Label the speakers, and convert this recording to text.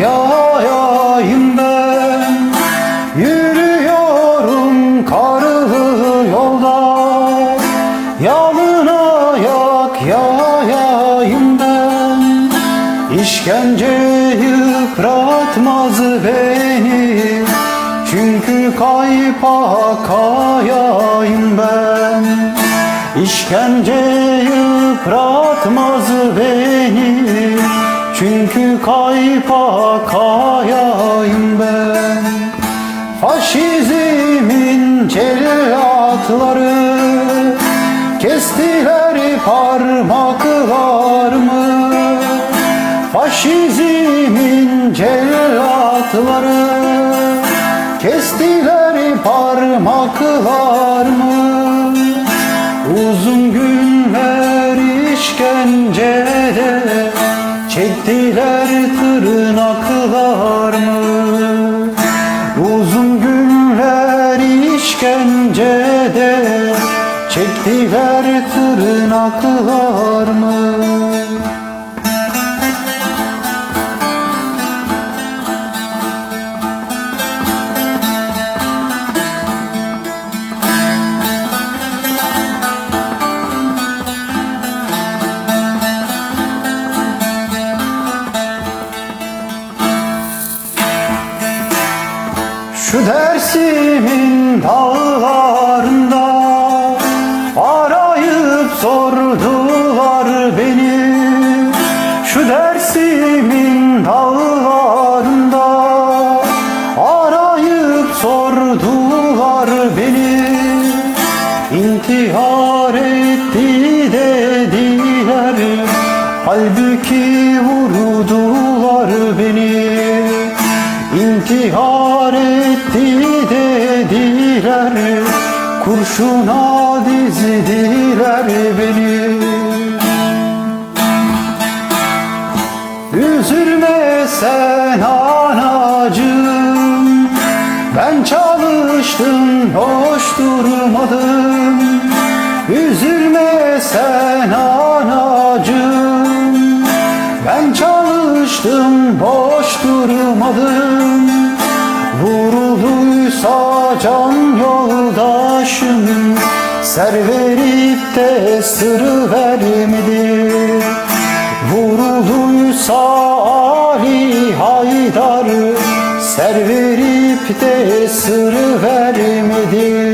Speaker 1: yayayım ben Yürüyorum karlı yolda. Yalın ayak yayayım ben İşkence yıpratmaz beni. Çünkü kaypa kayayım ben İşkence yıpratmaz beni. Çünkü kaypakayayım ben. Faşizmin cellatları Kestiler parmaklarımı. Faşizmin cellatları Kestiler parmaklarımı. Uzun günler işkencede işkencede Çektiler tırnaklarımı. Şu dersimin dağlarında sordular beni İntihar etti dediler. Halbuki vurdular beni İntihar etti dediler. Kurşuna dizdiler beni. Üzülme sen anacığım Ben çalıştım boş durmadım. Üzülme sen anacığım Ben çalıştım boş durmadım. Vurulduysa can yoldaşım Ser verip de sır vermedi. Vurulduysa Ali Haydar Ser de sır vermedi